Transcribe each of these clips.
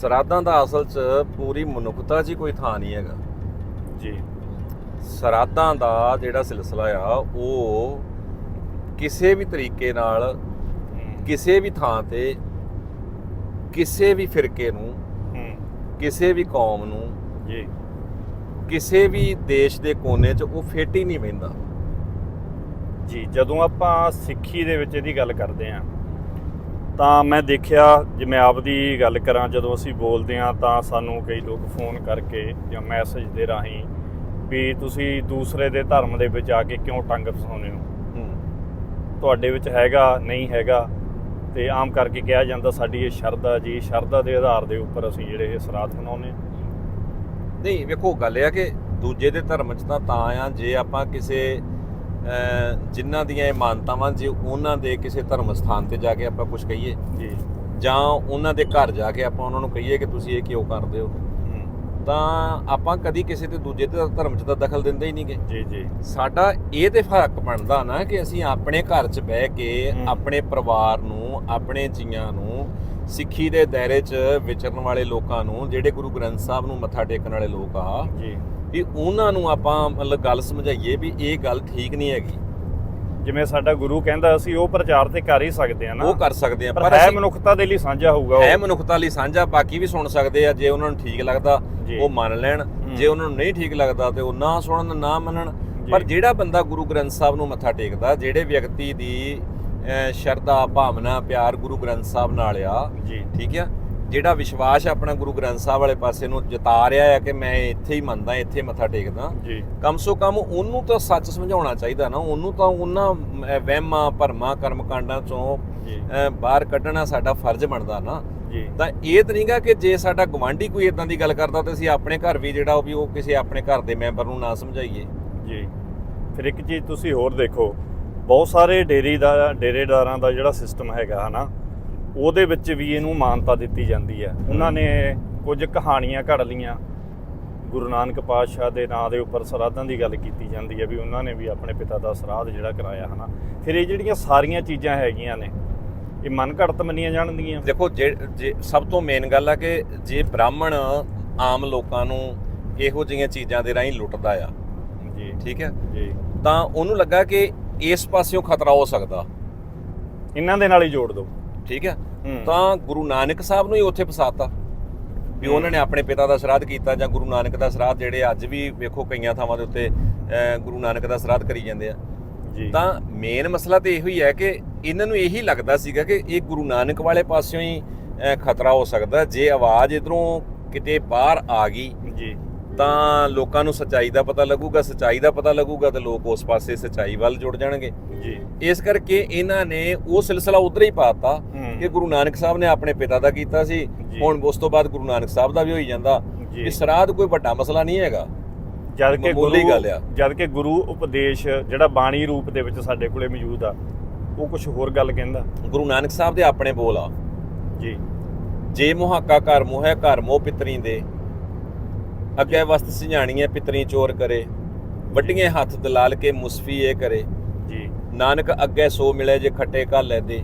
ਸਰਾਧਾਂ ਦਾ ਅਸਲ 'ਚ ਪੂਰੀ ਮਨੁੱਖਤਾ 'ਚ ਹੀ ਕੋਈ ਥਾਂ ਨਹੀਂ ਹੈਗਾ। ਜੀ। ਸਰਾਧਾਂ ਦਾ ਜਿਹੜਾ ਸਿਲਸਿਲਾ ਆ ਉਹ ਕਿਸੇ ਵੀ ਤਰੀਕੇ ਨਾਲ ਕਿਸੇ ਵੀ ਥਾਂ ਤੇ ਕਿਸੇ ਵੀ ਫਿਰਕੇ ਨੂੰ ਕਿਸੇ ਵੀ ਕੌਮ ਨੂੰ ਜੀ। ਕਿਸੇ ਵੀ ਦੇਸ਼ ਦੇ ਕੋਨੇ 'ਚ ਉਹ ਫਿੱਟ ਹੀ ਨਹੀਂ ਬਹਿੰਦਾ। ਜੀ ਜਦੋਂ ਆਪਾਂ ਸਿੱਖੀ ਦੇ ਵਿੱਚ ਇਹਦੀ ਗੱਲ ਕਰਦੇ ਆਂ ਤਾਂ ਮੈਂ ਦੇਖਿਆ ਜਿਵੇਂ ਆਪ ਦੀ ਗੱਲ ਕਰਾਂ ਜਦੋਂ ਅਸੀਂ ਬੋਲਦੇ ਆਂ ਤਾਂ ਸਾਨੂੰ ਕਈ ਲੋਕ ਫੋਨ ਕਰਕੇ ਜਾਂ ਮੈਸੇਜ ਦੇ ਰਾਹੀਂ ਵੀ ਤੁਸੀਂ ਦੂਸਰੇ ਦੇ ਧਰਮ ਦੇ ਵਿੱਚ ਆ ਕੇ ਕਿਉਂ ਟੰਗ ਫਸਾਉਂਦੇ ਹੋ? ਤੁਹਾਡੇ ਵਿੱਚ ਹੈਗਾ ਨਹੀਂ ਹੈਗਾ? ਤੇ ਆਮ ਕਰਕੇ ਕਿਹਾ ਜਾਂਦਾ ਸਾਡੀ ਇਹ ਸ਼ਰਧਾ ਜੀ ਸ਼ਰਧਾ ਦੇ ਆਧਾਰ ਦੇ ਉੱਪਰ ਅਸੀਂ ਜਿਹੜੇ ਇਹ ਸਰਾਧ ਬਣਾਉਂਦੇ ਨਹੀਂ ਵੇਖੋ ਗੱਲ ਇਹ ਆ ਕਿ ਦੂਜੇ ਦੇ ਧਰਮ 'ਚ ਤਾਂ ਤਾਂ ਆ ਜੇ ਆਪਾਂ ਕਿਸੇ ਜਿਨ੍ਹਾਂ ਦੀਆਂ ਇਹ ਮਾਨਤਾਵਾਂ ਜੇ ਉਹਨਾਂ ਦੇ ਕਿਸੇ ਧਰਮ ਸਥਾਨ ਤੇ ਜਾ ਕੇ ਆਪਾਂ ਕੁਝ ਕਹੀਏ ਜੀ। ਜਾਂ ਉਹਨਾਂ ਦੇ ਘਰ ਜਾ ਕੇ ਆਪਾਂ ਉਹਨਾਂ ਨੂੰ ਕਹੀਏ ਕਿ ਤੁਸੀਂ ਇਹ ਕਿਉਂ ਕਰਦੇ ਹੋ ਤਾਂ ਆਪਾਂ ਕਦੀ ਕਿਸੇ ਤੇ ਦੂਜੇ ਦੇ ਧਰਮ 'ਚ ਤਾਂ ਦਖਲ ਦਿੰਦੇ ਹੀ ਨਹੀਂਗੇ। ਜੀ ਜੀ। ਸਾਡਾ ਇਹ ਤੇ ਫ਼ਰਕ ਬਣਦਾ ਨਾ ਕਿ ਅਸੀਂ ਆਪਣੇ ਘਰ 'ਚ ਬਹਿ ਕੇ। ਆਪਣੇ ਪਰਿਵਾਰ ਨੂੰ ਆਪਣੇ ਜੀਆਂ ਨੂੰ ਸਿੱਖੀ ਦੇ ਦਾਇਰੇ 'ਚ ਵਿਚਰਨ ਵਾਲੇ ਲੋਕਾਂ ਨੂੰ ਜਿਹੜੇ ਗੁਰੂ ਗ੍ਰੰਥ ਸਾਹਿਬ ਨੂੰ ਮੱਥਾ ਟੇਕਣ ਵਾਲੇ ਲੋਕ ਆ ਜੀ। ਵੀ ਉਹਨਾਂ ਨੂੰ ਆਪਾਂ ਮਤਲਬ ਗੱਲ ਸਮਝਾਈਏ ਵੀ ਇਹ ਗੱਲ ਠੀਕ ਨਹੀਂ ਹੈਗੀ। ਜਿਵੇਂ ਸਾਡਾ ਗੁਰੂ ਕਹਿੰਦਾ ਅਸੀਂ ਉਹ ਪ੍ਰਚਾਰ ਤੇ ਕਰ ਹੀ ਸਕਦੇ ਆ ਨਾ। ਉਹ ਕਰ ਸਕਦੇ ਆ ਪਰ ਹੈ ਮਨੁੱਖਤਾ ਦੇ ਲਈ ਸਾਂਝਾ ਹੋਊਗਾ ਉਹ। ਹੈ ਮਨੁੱਖਤਾ ਲਈ ਸਾਂਝਾ ਬਾਕੀ ਵੀ ਸੁਣ ਸਕਦੇ ਆ ਜੇ ਉਹਨਾਂ ਨੂੰ ਠੀਕ ਲੱਗਦਾ। ਉਹ ਮੰਨ ਲੈਣ। ਜੇ ਉਹਨਾਂ ਨੂੰ ਨਹੀਂ ਠੀਕ ਲੱਗਦਾ ਤੇ ਉਹ ਨਾ ਸੁਣਨ ਨਾ ਮੰਨਣ। ਪਰ। ਜਿਹੜਾ ਬੰਦਾ ਗੁਰੂ ਗ੍ਰੰਥ ਸਾਹਿਬ ਨੂੰ ਮੱਥਾ ਟੇਕਦਾ ਜਿਹੜੇ ਵਿਅਕਤੀ ਦੀ ਸ਼ਰਧਾ ਭਾਵਨਾ ਪਿਆਰ ਗੁਰੂ ਗ੍ਰੰਥ ਸਾਹਿਬ ਨਾਲ ਆ। ਜੀ। ਠੀਕ ਆ? ਜਿਹੜਾ ਵਿਸ਼ਵਾਸ ਆਪਣਾ ਗੁਰੂ ਗ੍ਰੰਥ ਸਾਹਿਬ ਵਾਲੇ ਪਾਸੇ ਨੂੰ ਜਤਾ ਰਿਹਾ ਹੈ ਕਿ ਮੈਂ ਇੱਥੇ ਹੀ ਮੰਨਦਾ ਇੱਥੇ ਮੱਥਾ ਟੇਕਦਾ। ਜੀ। ਕਮ ਸੋ ਕਮ ਉਹਨੂੰ ਤਾਂ ਸੱਚ ਸਮਝਾਉਣਾ ਚਾਹੀਦਾ ਨਾ। ਉਹਨੂੰ ਤਾਂ ਉਹਨਾਂ ਵਹਿਮਾਂ ਭਰਮਾਂ ਕਰਮ ਕਾਂਡਾਂ ਚੋਂ ਬਾਹਰ ਕੱਢਣਾ ਸਾਡਾ ਫਰਜ਼ ਬਣਦਾ ਨਾ। ਜੀ। ਤਾਂ ਇਹ ਤਾਂ ਨਹੀਂਗਾ ਕਿ ਜੇ ਸਾਡਾ ਗਵਾਂਢੀ ਕੋਈ ਇਦਾਂ ਦੀ ਗੱਲ ਕਰਦਾ ਤੇ ਅਸੀਂ ਆਪਣੇ ਘਰ ਵੀ ਜਿਹੜਾ ਉਹ ਵੀ ਉਹ ਕਿਸੇ ਆਪਣੇ ਘਰ ਦੇ ਮੈਂਬਰ ਨੂੰ ਨਾ ਸਮਝਾਈਏ। ਜੀ। ਫਿਰ ਇੱਕ ਚੀਜ਼ ਤੁਸੀਂ ਹੋਰ ਦੇਖੋ ਬਹੁਤ ਸਾਰੇ ਡੇਰੀ ਦਾ ਡੇਰੇਦਾਰਾਂ ਦਾ ਜਿਹੜਾ ਸਿਸਟਮ ਹੈਗਾ ਹਨਾ ਉਹਦੇ ਵਿੱਚ ਵੀ ਇਹਨੂੰ ਮਾਨਤਾ ਦਿੱਤੀ ਜਾਂਦੀ ਹੈ। ਉਹਨਾਂ ਨੇ ਕੁਝ ਕਹਾਣੀਆਂ ਘੜ ਲੀਆਂ ਗੁਰੂ ਨਾਨਕ ਪਾਤਸ਼ਾਹ ਦੇ ਨਾਂ ਦੇ ਉੱਪਰ ਸਰਾਧਾਂ ਦੀ ਗੱਲ ਕੀਤੀ ਜਾਂਦੀ ਹੈ ਵੀ ਉਹਨਾਂ ਨੇ ਵੀ ਆਪਣੇ ਪਿਤਾ ਦਾ ਸਰਾਧ ਜਿਹੜਾ ਕਰਾਇਆ ਹਨਾ। ਫਿਰ ਇਹ ਜਿਹੜੀਆਂ ਸਾਰੀਆਂ ਚੀਜ਼ਾਂ ਹੈਗੀਆਂ ਨੇ ਇਹ ਮਨ ਘੜਤ ਮੰਨੀਆਂ ਜਾਣਗੀਆਂ? ਦੇਖੋ ਜੇ ਜੇ ਸਭ ਤੋਂ ਮੇਨ ਗੱਲ ਆ ਕਿ ਜੇ ਬ੍ਰਾਹਮਣ ਆਮ ਲੋਕਾਂ ਨੂੰ ਇਹੋ ਜਿਹੀਆਂ ਚੀਜ਼ਾਂ ਦੇ ਰਾਹੀਂ ਲੁੱਟਦਾ ਆ ਜੀ। ਠੀਕ ਹੈ? ਜੀ। ਤਾਂ ਉਹਨੂੰ ਲੱਗਾ ਕਿ ਇਸ ਪਾਸਿਓਂ ਖਤਰਾ ਹੋ ਸਕਦਾ। ਇਹਨਾਂ ਦੇ ਨਾਲ ਹੀ ਜੋੜ ਦਿਓ। ਠੀਕ ਹੈ? ਹੂੰ। ਤਾਂ ਗੁਰੂ ਨਾਨਕ ਸਾਹਿਬ ਨੂੰ ਹੀ ਉੱਥੇ ਫਸਾਤਾ। ਵੀ। ਉਹਨਾਂ ਨੇ ਆਪਣੇ ਪਿਤਾ ਦਾ ਸ਼ਰਾਧ ਕੀਤਾ ਜਾਂ ਗੁਰੂ ਨਾਨਕ ਦਾ ਸ਼ਰਾਧ ਜਿਹੜੇ ਅੱਜ ਵੀ ਵੇਖੋ ਕਈਆਂ ਥਾਵਾਂ ਦੇ ਉੱਤੇ ਅਹ, ਗੁਰੂ ਨਾਨਕ ਦਾ ਸ਼ਰਾਧ ਕਰੀ ਜਾਂਦੇ ਆ। ਜੀ। ਤਾਂ ਮੇਨ ਮਸਲਾ ਤੇ ਇਹੋ ਹੀ ਹੈ ਕਿ ਇਹਨਾਂ ਨੂੰ ਇਹੀ ਲੱਗਦਾ ਸੀਗਾ ਕਿ ਇਹ ਗੁਰੂ ਨਾਨਕ ਵਾਲੇ ਪਾਸਿਓਂ ਹੀ ਅਹ, ਖਤਰਾ ਹੋ ਸਕਦਾ। ਜੇ ਆਵਾਜ਼ ਇਧਰੋਂ ਕਿਤੇ ਬਾਹਰ ਆ ਗਈ ਜੀ। ਤਾਂ ਲੋਕਾਂ ਨੂੰ ਸੱਚਾਈ ਦਾ ਪਤਾ ਲੱਗੂਗਾ ਸੱਚਾਈ ਦਾ ਪਤਾ ਲੱਗੂਗਾ ਤੇ ਲੋਕ ਉਸ ਪਾਸੇ ਸੱਚਾਈ ਵੱਲ ਜੁੜ ਜਾਣਗੇ ਜੀ ਇਸ ਕਰਕੇ ਇਹਨਾਂ ਨੇ ਉਹ ਸਿਲਸਿਲਾ ਉਧਰ ਹੀ ਪਾਤਾ। ਕਿ ਗੁਰੂ ਨਾਨਕ ਸਾਹਿਬ ਨੇ ਆਪਣੇ ਪਿਤਾ ਦਾ ਕੀਤਾ ਸੀ। ਹੁਣ ਉਸ ਤੋਂ ਬਾਅਦ ਗੁਰੂ ਨਾਨਕ ਸਾਹਿਬ ਦਾ ਵੀ ਹੋਈ ਜਾਂਦਾ। ਇਹ ਸਰਾਧ ਕੋਈ ਵੱਡਾ ਮਸਲਾ ਨਹੀਂ ਹੈਗਾ ਜਦ ਕਿ ਗੁਰੂ ਗੱਲ ਆ। ਜਦ ਕਿ ਗੁਰੂ ਉਪਦੇਸ਼ ਜਿਹੜਾ ਬਾਣੀ ਰੂਪ ਦੇ ਵਿੱਚ ਸਾਡੇ ਕੋਲੇ ਮੌਜੂਦ ਆ ਉਹ ਕੁਝ ਹੋਰ ਗੱਲ ਕਹਿੰਦਾ ਗੁਰੂ ਨਾਨਕ ਸਾਹਿਬ ਦੇ ਆਪਣੇ ਬੋਲ ਆ ਜੀ ਜੇ ਮੁਹਾਕਾ ਘਰ ਮੋਹ ਘਰ ਮੋਹ ਪਿਤਰੀ ਦੇ ਅੱਗੇ ਵਸਤ ਸਿਝਾਣੀਏ ਪਿਤਰੀ ਚੋਰ ਕਰੇ ਵੱਡੀਆਂ ਹੱਥ ਦਲਾਲ ਕੇ ਮੁਸਫੀ ਇਹ ਕਰੇ। ਜੀ। ਨਾਨਕ ਅੱਗੇ ਸੋ ਮਿਲੇ ਜੇ ਖੱਟੇ ਘਰ ਲੈ ਦੇ।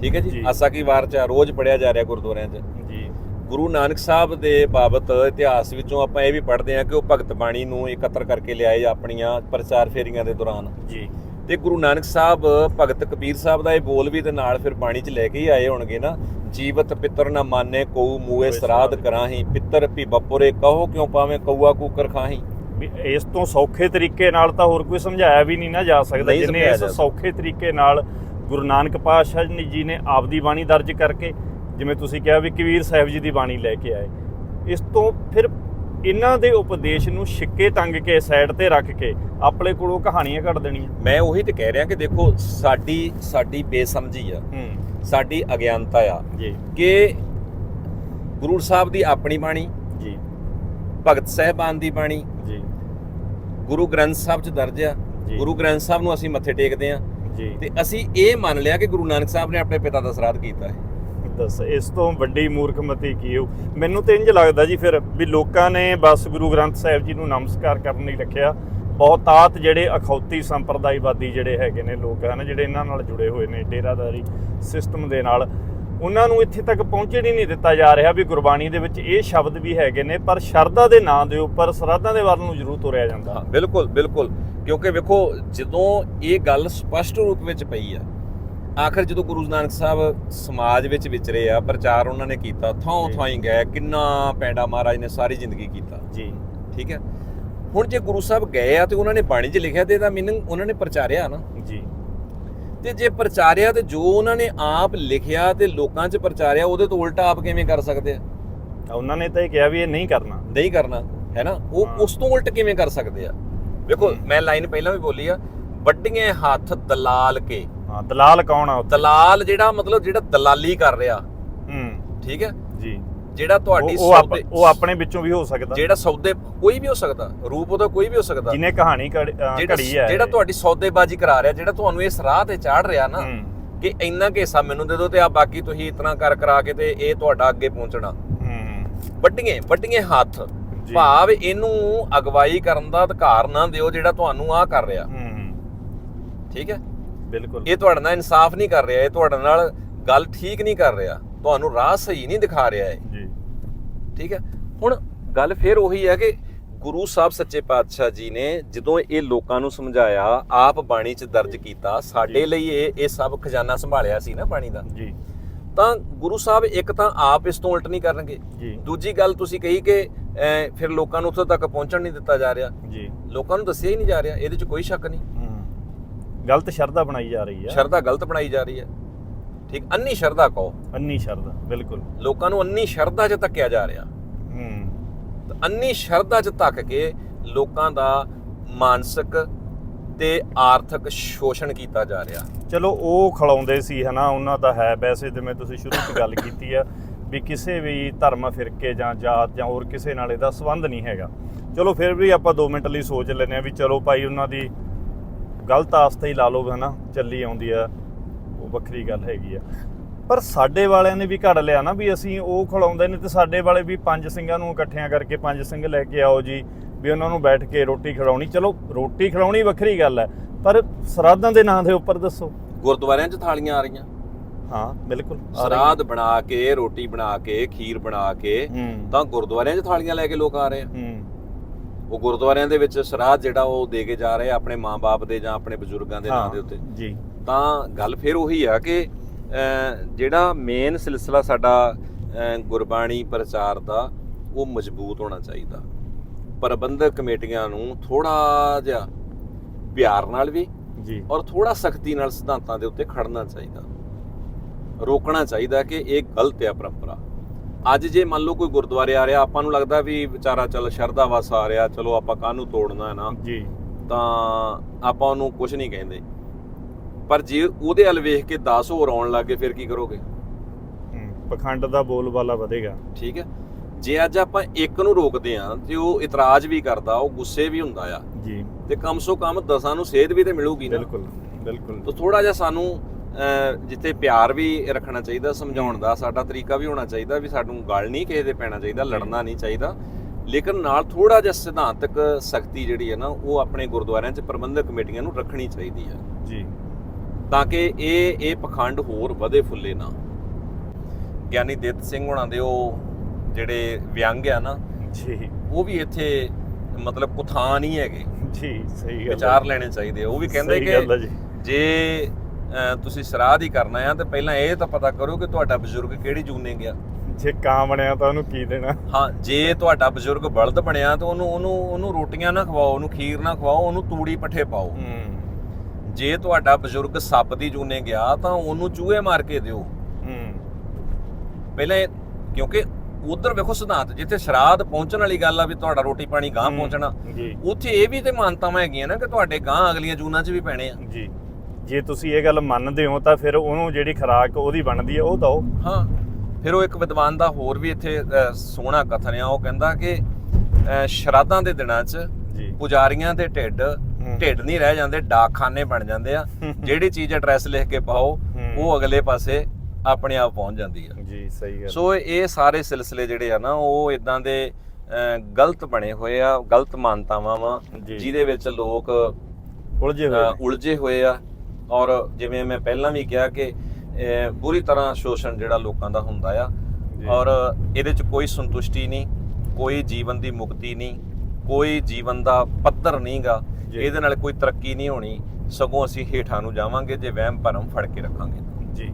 ਠੀਕ ਹੈ ਜੀ। ਆਸਾ ਕੀ ਵਾਰ ਚ ਰੋਜ਼ ਪੜਿਆ ਜਾ ਰਿਹਾ ਗੁਰਦੁਆਰਿਆਂ 'ਚ। ਜੀ। ਗੁਰੂ ਨਾਨਕ ਸਾਹਿਬ ਦੇ ਬਾਬਤ ਇਤਿਹਾਸ ਵਿੱਚੋਂ ਆਪਾਂ ਇਹ ਵੀ ਪੜ੍ਹਦੇ ਹਾਂ ਕਿ ਉਹ ਭਗਤ ਬਾਣੀ ਨੂੰ ਇਕੱਤਰ ਕਰਕੇ ਲਿਆਏ ਆਪਣੀਆਂ ਪ੍ਰਚਾਰ ਫੇਰੀਆਂ ਦੇ ਦੌਰਾਨ। ਜੀ। ਤੇ ਗੁਰੂ ਨਾਨਕ ਸਾਹਿਬ ਭਗਤ ਕਬੀਰ ਸਾਹਿਬ ਦਾ ਇਹ ਬੋਲ ਵੀ ਤੇ ਨਾਲ ਫਿਰ ਬਾਣੀ 'ਚ ਲੈ ਕੇ ਹੀ ਆਏ ਹੋਣਗੇ ਨਾ। ਜੀਵਤ ਪਿੱਤਰ ਨਾ ਮਾਨੇ ਕਉ ਮੂਏ ਸਰਾਧ ਕਰਾਹੀ। ਪਿੱਤਰ ਭੀ ਬਪੁਰੇ ਕਹੋ ਕਿਉ ਪਾਵੇਂ ਕਊਆ ਕੂਕਰ ਖਾਹੀ? ਇਸ ਤੋਂ ਸੌਖੇ ਤਰੀਕੇ ਨਾਲ ਤਾਂ ਹੋਰ ਕੋਈ ਸਮਝਾਇਆ ਵੀ ਨਹੀਂ ਨਾ ਜਾ ਸਕਦਾ। ਜਿੰਨੇ ਇਸ ਸੌਖੇ ਤਰੀਕੇ ਨਾਲ ਗੁਰੂ ਨਾਨਕ ਪਾਤਸ਼ਾਹ ਜੀ ਨੇ ਆਪਦੀ ਬਾਣੀ ਦਰਜ ਕਰਕੇ ਜਿਵੇਂ ਤੁਸੀਂ ਕਿਹਾ ਵੀ ਕਬੀਰ ਸਾਹਿਬ ਜੀ ਦੀ ਬਾਣੀ ਲੈ ਕੇ ਆਏ। ਇਸ ਤੋਂ ਫਿਰ ਇਹਨਾਂ ਦੇ ਉਪਦੇਸ਼ ਨੂੰ ਛਿੱਕੇ ਟੰਗ ਕੇ ਸਾਈਡ ਤੇ ਰੱਖ ਕੇ ਆਪਣੇ ਕੋਲੋਂ ਕਹਾਣੀਆਂ ਕੱਢ ਦੇਣੀਆਂ। ਮੈਂ ਉਹੀ ਤੇ ਕਹਿ ਰਿਹਾ ਕਿ ਦੇਖੋ ਸਾਡੀ ਸਾਡੀ ਬੇਸਮਝੀ ਆ। ਸਾਡੀ ਅਗਿਆਨਤਾ ਆ। ਜੀ। ਕਿ ਗੁਰੂ ਸਾਹਿਬ ਦੀ ਆਪਣੀ ਬਾਣੀ ਜੀ। ਭਗਤ ਸਾਹਿਬਾਨ ਦੀ ਬਾਣੀ ਜੀ। ਗੁਰੂ ਗ੍ਰੰਥ ਸਾਹਿਬ 'ਚ ਦਰਜ ਆ। ਗੁਰੂ ਗ੍ਰੰਥ ਸਾਹਿਬ ਨੂੰ ਅਸੀਂ ਮੱਥੇ ਟੇਕਦੇ ਆ। ਜੀ। ਤੇ ਅਸੀਂ ਇਹ ਮੰਨ ਲਿਆ ਕਿ ਗੁਰੂ ਨਾਨਕ ਸਾਹਿਬ ਨੇ ਆਪਣੇ ਪਿਤਾ ਦਾ ਸਰਾਧ ਕੀਤਾ ਹੈ। ਦੱਸ ਇਸ ਤੋਂ ਵੱਡੀ ਮੂਰਖਮਤੀ ਕੀ ਹੋ ਮੈਨੂੰ ਤੇ ਇੰਜ ਲੱਗਦਾ ਜੀ ਫਿਰ ਵੀ ਲੋਕਾਂ ਨੇ ਬਸ ਗੁਰੂ ਗ੍ਰੰਥ ਸਾਹਿਬ ਜੀ ਨੂੰ ਨਮਸਕਾਰ ਕਰਨ ਲਈ ਰੱਖਿਆ। ਬਹੁਤਾਤ ਜਿਹੜੇ ਅਖੌਤੀ ਸੰਪਰਦਾਇਵਾਦੀ ਜਿਹੜੇ ਹੈਗੇ ਨੇ ਲੋਕ ਹਨ ਜਿਹੜੇ ਇਹਨਾਂ ਨਾਲ ਜੁੜੇ ਹੋਏ ਨੇ ਡੇਰਾਦਾਰੀ ਸਿਸਟਮ ਦੇ ਨਾਲ ਉਹਨਾਂ ਨੂੰ ਇੱਥੇ ਤੱਕ ਪਹੁੰਚਣ ਹੀ ਨਹੀਂ ਦਿੱਤਾ ਜਾ ਰਿਹਾ ਵੀ ਗੁਰਬਾਣੀ ਦੇ ਵਿੱਚ ਇਹ ਸ਼ਬਦ ਵੀ ਹੈਗੇ ਨੇ ਪਰ ਸ਼ਰਧਾ ਦੇ ਨਾਂ ਦੇ ਉੱਪਰ ਸਰਾਧਾਂ ਦੇ ਵੱਲ ਨੂੰ ਜ਼ਰੂਰ ਤੁਰਿਆ ਜਾਂਦਾ। ਬਿਲਕੁਲ ਬਿਲਕੁਲ। ਕਿਉਂਕਿ ਵੇਖੋ ਜਦੋਂ ਇਹ ਗੱਲ ਸਪਸ਼ਟ ਰੂਪ ਵਿੱਚ ਪਈ ਆ ਆਖਰ ਜਦੋਂ ਗੁਰੂ ਨਾਨਕ ਸਾਹਿਬ ਸਮਾਜ ਵਿੱਚ ਵਿਚਰੇ ਆ ਪ੍ਰਚਾਰ ਉਹਨਾਂ ਨੇ ਕੀਤਾ ਥਾਂ। ਥਾਂ ਹੀ ਗਏ ਕਿੰਨਾ ਪੈਂਡਾ ਮਹਾਰਾਜ ਨੇ ਸਾਰੀ ਜ਼ਿੰਦਗੀ ਕੀਤਾ। ਜੀ। ਠੀਕ ਹੈ? ਹੁਣ ਜੇ ਗੁਰੂ ਸਾਹਿਬ ਗਏ ਆ ਤੇ ਉਹਨਾਂ ਨੇ ਬਾਣੀ 'ਚ ਲਿਖਿਆ ਤੇ ਇਹਦਾ ਮੀਨਿੰਗ ਉਹਨਾਂ ਨੇ ਪ੍ਰਚਾਰਿਆ ਨਾ। ਜੀ। ਤੇ ਜੇ ਪ੍ਰਚਾਰਿਆ ਤੇ ਜੋ ਉਹਨਾਂ ਨੇ ਆਪ ਲਿਖਿਆ ਤੇ ਲੋਕਾਂ 'ਚ ਪ੍ਰਚਾਰਿਆ ਉਹਦੇ ਤੋਂ ਉਲਟਾ ਆਪ ਕਿਵੇਂ ਕਰ ਸਕਦੇ ਆ? ਤਾਂ ਉਹਨਾਂ ਨੇ ਤਾਂ ਇਹ ਕਿਹਾ ਵੀ ਇਹ ਨਹੀਂ ਕਰਨਾ। ਨਹੀਂ ਕਰਨਾ ਹੈ ਨਾ? ਉਹ। ਉਸ ਤੋਂ ਉਲਟ ਕਿਵੇਂ ਕਰ ਸਕਦੇ ਆ? ਵੇਖੋ। ਮੈਂ ਲਾਈਨ ਪਹਿਲਾਂ ਵੀ ਬੋਲੀ ਆ ਵੱਡੀਆਂ ਹੱਥ ਦਲਾਲ ਕੇ। ਹਾਂ ਦਲਾਲ ਕੌਣ ਆ ਦਲਾਲ ਜਿਹੜਾ ਮਤਲਬ ਜਿਹੜਾ ਦਲਾਲੀ ਕਰ ਰਿਹਾ। ਹੂੰ। ਠੀਕ ਹੈ? ਜੀ। ਜਿਹੜਾ ਤੁਹਾਡੀ ਉਹ- ਉਹ ਆਪ- ਸੌਦੇ ਉਹ ਆਪਣੇ ਵਿੱਚੋਂ ਵੀ ਹੋ ਸਕਦਾ। ਜਿਹੜਾ ਸੌਦੇ ਕੋਈ ਵੀ ਹੋ ਸਕਦਾ ਰੂਪ ਉਹਦਾ ਕੋਈ ਵੀ ਹੋ ਸਕਦਾ। ਜਿਹਨੇ ਕਹਾਣੀ ਘੜ- ਅਹ ਜਿਹੜਾ ਘੜੀ ਹੈ। ਜਿਹੜਾ ਤੁਹਾਡੀ ਸੌਦੇਬਾਜ਼ੀ ਕਰਾ ਰਿਹਾ ਜਿਹੜਾ ਤੁਹਾਨੂੰ ਇਸ ਰਾਹ ਤੇ ਚਾੜ ਰਿਹਾ ਨਾ ਹੂੰ। ਕਿ ਇੰਨਾ ਕੁ ਹਿੱਸਾ ਮੈਨੂੰ ਦੇ ਦਿਓ ਤੇ ਆ ਬਾਕੀ ਤੁਸੀਂ ਇਤਨਾ ਕਰ ਕਰਾ ਕੇ ਤੇ ਇਹ ਤੁਹਾਡਾ ਅੱਗੇ ਪਹੁੰਚਣਾ। ਹੂੰ। ਵੱਡੀਆਂ ਵੱਡੀਆਂ ਹੱਥ। ਜੀ। ਭਾਵ ਇਹਨੂੰ ਅਗਵਾਈ ਕਰਨ ਦਾ ਅਧਿਕਾਰ ਨਾ ਦਿਓ ਜਿਹੜਾ ਤੁਹਾਨੂੰ ਆ ਕਰ ਰਿਹਾ। ਹੂੰ। ਠੀਕ ਹੈ? ਬਿਲਕੁਲ। ਇਹ ਤੁਹਾਡੇ ਨਾਲ ਇਨਸਾਫ ਨਹੀਂ ਕਰ ਰਿਹਾ ਇਹ ਤੁਹਾਡੇ ਨਾਲ ਗੱਲ ਠੀਕ ਨਹੀਂ ਕਰ ਰਿਹਾ। ਤੁਹਾਨੂੰ ਰਾਹ ਸਹੀ ਨਹੀਂ ਦਿਖਾ ਰਿਹਾ ਹੈ ਜੀ। ਠੀਕ ਹੈ? ਹੁਣ ਗੱਲ ਫਿਰ ਉਹੀ ਹੈ ਕਿ ਗੁਰੂ ਸਾਹਿਬ ਸੱਚੇ ਪਾਤਸ਼ਾਹ ਜੀ ਨੇ ਜਦੋਂ ਇਹ ਲੋਕਾਂ ਨੂੰ ਸਮਝਾਇਆ ਆਪ ਬਾਣੀ 'ਚ ਦਰਜ ਕੀਤਾ ਸਾਡੇ। ਲਈ ਇਹ ਇਹ ਸਭ ਖਜ਼ਾਨਾ ਸੰਭਾਲਿਆ ਸੀ ਨਾ ਬਾਣੀ ਦਾ। ਜੀ। ਤਾਂ ਗੁਰੂ ਸਾਹਿਬ ਇੱਕ ਤਾਂ ਆਪ ਇਸ ਤੋਂ ਉਲਟ ਨਹੀਂ ਕਰਨਗੇ। ਜੀ। ਦੂਜੀ ਗੱਲ ਤੁਸੀਂ ਕਹੀ ਕਿ ਫਿਰ ਲੋਕਾਂ ਨੂੰ ਉੱਥੋਂ ਤੱਕ ਪਹੁੰਚਣ ਨਹੀਂ ਦਿੱਤਾ ਜਾ ਰਿਹਾ। ਜੀ। ਲੋਕਾਂ ਨੂੰ ਦੱਸਿਆ ਹੀ ਨਹੀਂ ਜਾ ਰਿਹਾ। ਇਹਦੇ 'ਚ ਕੋਈ ਸ਼ੱਕ ਨਹੀਂ। ਗਲਤ ਸ਼ਰਧਾ ਬਣਾਈ ਜਾ ਰਹੀ ਹੈ ਸ਼ਰਧਾ ਗਲਤ ਬਣਾਈ ਜਾ ਰਹੀ ਹੈ। ਠੀਕ ਅੰਨੀ ਸ਼ਰਧਾ ਕਹੋ। ਅੰਨੀ ਸ਼ਰਧਾ ਬਿਲਕੁਲ। ਲੋਕਾਂ ਨੂੰ ਅੰਨੀ ਸ਼ਰਧਾ 'ਚ ਧੱਕਿਆ ਜਾ ਰਿਹਾ। ਹੂੰ। ਤਾਂ ਅੰਨੀ ਸ਼ਰਧਾ 'ਚ ਧੱਕ ਕੇ ਲੋਕਾਂ ਦਾ ਮਾਨਸਿਕ ਤੇ ਆਰਥਿਕ ਸ਼ੋਸ਼ਣ ਕੀਤਾ ਜਾ ਰਿਹਾ। ਚਲੋ ਉਹ ਖਲਾਉਂਦੇ ਸੀ ਹਨਾ ਉਹਨਾਂ ਦਾ ਹੈ। ਵੈਸੇ ਜਿਵੇਂ ਤੁਸੀਂ ਸ਼ੁਰੂ 'ਚ ਗੱਲ ਕੀਤੀ ਆ ਵੀ ਕਿਸੇ ਵੀ ਧਰਮ ਫਿਰਕੇ ਜਾਂ ਜਾਤ ਜਾਂ ਹੋਰ ਕਿਸੇ ਨਾਲ ਇਹਦਾ ਸੰਬੰਧ ਨਹੀਂ ਹੈਗਾ। ਚਲੋ ਫਿਰ ਵੀ ਆਪਾਂ 2 ਮਿੰਟ ਲਈ ਸੋਚ ਲੈਂਦੇ ਆ ਵੀ ਚਲੋ ਭਾਈ ਉਹਨਾਂ ਦੀ ਗਲਤ ਆਸਤਾ ਹੀ ਲਾ ਲਓ ਹਨਾ ਚੱਲੀ ਆਉਂਦੀ ਆ। ਵੱਖਰੀ ਗੱਲ ਹੈਗੀ ਆ। ਪਰ ਸਾਡੇ ਵਾਲਿਆਂ ਨੇ ਵੀ ਘੜ ਲਿਆ ਨਾ ਵੀ ਅਸੀਂ ਉਹ ਖਲਾਉਂਦੇ ਨੇ ਤੇ ਸਾਡੇ ਵਾਲੇ ਵੀ ਪੰਜ ਸਿੰਘਾਂ ਨੂੰ ਇਕੱਠਿਆਂ ਕਰਕੇ ਪੰਜ ਸਿੰਘ ਲੈ ਕੇ ਆਓ ਜੀ ਵੀ ਉਹਨਾਂ ਨੂੰ ਬੈਠ ਕੇ ਰੋਟੀ ਖਿਲਾਉਣੀ। ਚਲੋ ਰੋਟੀ ਖਿਲਾਉਣੀ ਵੱਖਰੀ ਗੱਲ ਹੈ ਪਰ ਸਰਾਧਾਂ ਦੇ ਨਾਂ ਦੇ ਉੱਪਰ ਦੱਸੋ। ਗੁਰਦੁਆਰਿਆਂ 'ਚ ਥਾਲੀਆਂ ਆ ਰਹੀਆਂ। ਹਾਂ ਬਿਲਕੁਲ। ਸਰਾਧ ਬਣਾ ਕੇ ਰੋਟੀ ਬਣਾ ਕੇ ਖੀਰ ਬਣਾ ਕੇ ਤਾਂ ਗੁਰਦੁਆਰਿਆਂ 'ਚ ਥਾਲੀਆਂ ਲੈ ਕੇ ਲੋਕ ਆ ਰਹੇ ਆ। ਉਹ ਗੁਰਦੁਆਰਿਆਂ ਦੇ ਵਿੱਚ ਸਰਾਧ ਜਿਹੜਾ ਉਹ ਦੇ ਕੇ ਜਾ ਰਹੇ ਆ ਆਪਣੇ ਮਾਪੇ ਦੇ ਜਾਂ ਆਪਣੇ ਬਜ਼ੁਰਗਾਂ ਦੇ ਨਾਂ ਦੇ ਉੱਤੇ। ਜੀ। ਤਾਂ ਗੱਲ ਫਿਰ ਉਹੀ ਆ ਕਿ ਜਿਹੜਾ ਮੇਨ ਸਿਲਸਿਲਾ ਸਾਡਾ ਗੁਰਬਾਣੀ ਪ੍ਰਚਾਰ ਦਾ ਉਹ ਮਜ਼ਬੂਤ ਹੋਣਾ ਚਾਹੀਦਾ। ਪ੍ਰਬੰਧਕ ਕਮੇਟੀਆਂ ਨੂੰ ਥੋੜਾ ਜਿਹਾ ਪਿਆਰ ਨਾਲ ਵੀ ਜੀ। ਔਰ ਥੋੜਾ ਸਖਤੀ ਨਾਲ ਸਿਧਾਂਤਾਂ ਦੇ ਉੱਤੇ ਖੜਨਾ ਚਾਹੀਦਾ। ਰੋਕਣਾ ਚਾਹੀਦਾ ਕਿ ਇਹ ਗਲਤ ਹੈ ਪਰੰਪਰਾ। ਅੱਜ ਜੇ ਮੰਨ ਲਓ ਕੋਈ ਗੁਰਦੁਆਰੇ ਆ ਰਿਹਾ ਆਪਾਂ ਨੂੰ ਲੱਗਦਾ ਵੀ ਵਿਚਾਰਾ ਚੱਲ ਸ਼ਰਧਾ ਵਸ ਆ ਰਿਹਾ ਚਲੋ ਆਪਾਂ ਕਾਹਨੂੰ ਤੋੜਨਾ ਹੈ ਨਾ। ਜੀ। ਤਾਂ ਆਪਾਂ ਉਹਨੂੰ ਕੁਝ ਨਹੀਂ ਕਹਿੰਦੇ। ਪਰ ਜੇ ਉਹਦੇ ਵੱਲ ਵੇਖ ਕੇ 10 ਹੋਰ ਆਉਣ ਲੱਗੇ ਫਿਰ ਕੀ ਕਰੋਗੇ? ਪਖੰਡ ਦਾ ਬੋਲਬਾਲਾ ਵਧੇਗਾ। ਠੀਕ ਹੈ। ਜੇ ਅੱਜ ਆਪਾਂ ਇੱਕ ਨੂੰ ਰੋਕਦੇ ਆ ਤੇ ਉਹ ਇਤਰਾਜ਼ ਵੀ ਕਰਦਾ ਉਹ ਗੁੱਸੇ ਵੀ ਹੁੰਦਾ ਆ ਜੀ। ਤੇ ਕਮ ਸੋ ਕਮ ਦਸਾਂ ਨੂੰ ਸੇਧ ਵੀ ਤੇ ਮਿਲੂਗੀ ਨਾ। ਬਿਲਕੁਲ ਬਿਲਕੁਲ। ਤਾਂ ਥੋੜਾ ਜਿਹਾ ਸਾਨੂੰ ਜਿੱਥੇ ਪਿਆਰ ਵੀ ਰੱਖਣਾ ਚਾਹੀਦਾ ਸਮਝਾਉਣ ਦਾ ਸਾਡਾ ਤਰੀਕਾ ਵੀ ਹੋਣਾ ਚਾਹੀਦਾ ਵੀ ਸਾਨੂੰ ਗੱਲ ਨਹੀਂ ਕਿਸੇ ਦੇ ਪੈਣਾ ਚਾਹੀਦਾ ਲੜਨਾ ਨਹੀਂ ਚਾਹੀਦਾ। ਲੇਕਿਨ ਨਾਲ ਥੋੜਾ ਜਿਹਾ ਸਿਧਾਂਤਕ ਸਖਤੀ ਜਿਹੜੀ ਹੈ ਨਾ ਉਹ ਆਪਣੇ ਗੁਰਦੁਆਰਿਆਂ 'ਚ ਪ੍ਰਬੰਧਕ ਕਮੇਟੀਆਂ ਨੂੰ ਰੱਖਣੀ ਚਾਹੀਦੀ ਹੈ। ਜੀ। ਤਾਂ ਕਿ ਇਹ ਇਹ ਪਖੰਡ ਹੋਰ ਵਧੇ ਫੁੱਲੇ ਨਾ। ਗਿਆਨੀ ਦਿੱਤ ਸਿੰਘ ਹੋਣਾ ਦੇ ਉਹ ਜਿਹੜੇ ਵਿਅੰਗ ਆ ਨਾ ਜੀ। ਉਹ ਵੀ ਇੱਥੇ ਮਤਲਬ ਕੁਥਾਂ ਨਹੀਂ ਹੈਗੇ। ਜੀ ਸਹੀ ਗੱਲ ਹੈ। ਵਿਚਾਰ ਲੈਣੇ ਚਾਹੀਦੇ। ਉਹ ਵੀ ਕਹਿੰਦੇ ਹੈ ਕਿ ਜੀ। ਤੁਸੀਂ ਸਰਾਧ ਹੀ ਕਰਨਾ ਆ ਤੇ ਪਹਿਲਾਂ ਇਹ ਤਾਂ ਪਤਾ ਕਰੋ ਕਿ ਤੁਹਾਡਾ ਬਜ਼ੁਰਗ ਕਿਹੜੀ ਜੂਨੇ ਗਿਆ। ਜੇ ਕਾਂ ਬਣਿਆ ਤਾਂ ਉਹਨੂੰ ਕੀ ਦੇਣਾ? ਹਾਂ ਜੇ ਤੁਹਾਡਾ ਬਜ਼ੁਰਗ ਬਲਦ ਬਣਿਆ ਤਾਂ ਉਹਨੂੰ ਉਹਨੂੰ ਉਹਨੂੰ ਰੋਟੀਆਂ ਨਾ ਖਵਾਓ ਉਹਨੂੰ ਖੀਰ ਨਾ ਖਵਾਓ ਉਹਨੂੰ ਤੂੜੀ ਪੱਠੇ ਪਾਓ। ਹੂੰ। ਜੇ ਤੁਹਾਡਾ ਬਜ਼ੁਰਗ ਸੱਪ ਦੀ ਜੂਨੇ ਗਿਆ ਤਾਂ ਉਹਨੂੰ ਚੂਹੇ ਮਾਰ ਕੇ ਦਿਓ। ਹੂੰ। ਪਹਿਲਾਂ ਕਿਉਂਕਿ ਉਧਰ ਵੇਖੋ ਸਿਧਾਂਤ ਜਿੱਥੇ ਸ਼ਰਾਧ ਪਹੁੰਚਣ ਵਾਲੀ ਗੱਲ ਆ ਵੀ ਤੁਹਾਡਾ ਰੋਟੀ ਪਾਣੀ ਗਾਂ ਪਹੁੰਚਣਾ ਉੱਥੇ ਇਹ ਵੀ ਤੇ ਮਾਨਤਾਵਾਂ ਹੈਗੀਆਂ ਨਾ ਕਿ ਤੁਹਾਡੇ ਗਾਂ ਅਗਲੀਆਂ ਜੂਨਾਂ 'ਚ ਵੀ ਪੈਣੇ ਆ। ਜੀ। ਜੇ ਤੁਸੀਂ ਇਹ ਗੱਲ ਮੰਨਦੇ ਹੋ ਤਾਂ ਫਿਰ ਉਹਨੂੰ ਜਿਹੜੀ ਖਰਾਕ ਉਹਦੀ ਬਣਦੀ ਹੈ ਉਹ ਦਿਓ। ਹਾਂ। ਫਿਰ ਉਹ ਇੱਕ ਵਿਦਵਾਨ ਦਾ ਹੋਰ ਵੀ ਇੱਥੇ ਸੋਹਣਾ ਕਥਨ ਆ ਉਹ ਕਹਿੰਦਾ ਕਿ ਸ਼ਰਾਧਾਂ ਦੇ ਦਿਨਾਂ 'ਚ ਜੀ। ਪੁਜਾਰੀਆਂ ਦੇ ਢਿੱਡ ਢਿੱਡ ਨਹੀਂ ਰਹਿ ਜਾਂਦੇ ਡਾਕਖਾਨੇ ਬਣ ਜਾਂਦੇ ਆ ਜਿਹੜੀ ਚੀਜ਼ ਐਡਰੈਸ ਲਿਖ ਕੇ ਪਾਓ। ਉਹ ਅਗਲੇ ਪਾਸੇ ਆਪਣੇ ਆਪ ਪਹੁੰਚ ਜਾਂਦੀ ਆ ਜੀ ਸਹੀ ਗੱਲ ਸੋ ਇਹ ਸਾਰੇ ਸਿਲਸਿਲੇ ਜਿਹੜੇ ਆ ਨਾ ਉਹ ਇਦਾਂ ਦੇ ਗਲਤ ਬਣੇ ਹੋਏ ਆ ਗਲਤ ਮਾਨਤਾਵਾਂ ਵਾ। ਜਿਹਦੇ ਵਿੱਚ ਲੋਕ ਉਲਝੇ ਹੋਏ। ਉਲਝੇ ਹੋਏ ਆ ਔਰ ਜਿਵੇਂ ਮੈਂ ਪਹਿਲਾਂ ਵੀ ਕਿਹਾ ਕਿ ਬੁਰੀ ਤਰ੍ਹਾਂ ਸ਼ੋਸ਼ਣ ਜਿਹੜਾ ਲੋਕਾਂ ਦਾ ਹੁੰਦਾ ਆ। ਔਰ ਇਹਦੇ ਚ ਕੋਈ ਸੰਤੁਸ਼ਟੀ ਨਹੀਂ ਕੋਈ ਜੀਵਨ ਦੀ ਮੁਕਤੀ ਨਹੀਂ ਕੋਈ ਜੀਵਨ ਦਾ ਪੱਧਰ ਨਹੀਂਗਾ। ਇਹਦੇ ਨਾਲ ਕੋਈ ਤਰੱਕੀ ਨਹੀਂ ਹੋਣੀ। ਸਗੋਂ ਅਸੀਂ ਹੇਠਾਂ ਨੂੰ ਜਾਵਾਂਗੇ ਜੇ ਵਹਿਮ ਭਰਮ ਫੜ ਕੇ ਰੱਖਾਂਗੇ। ਜੀ।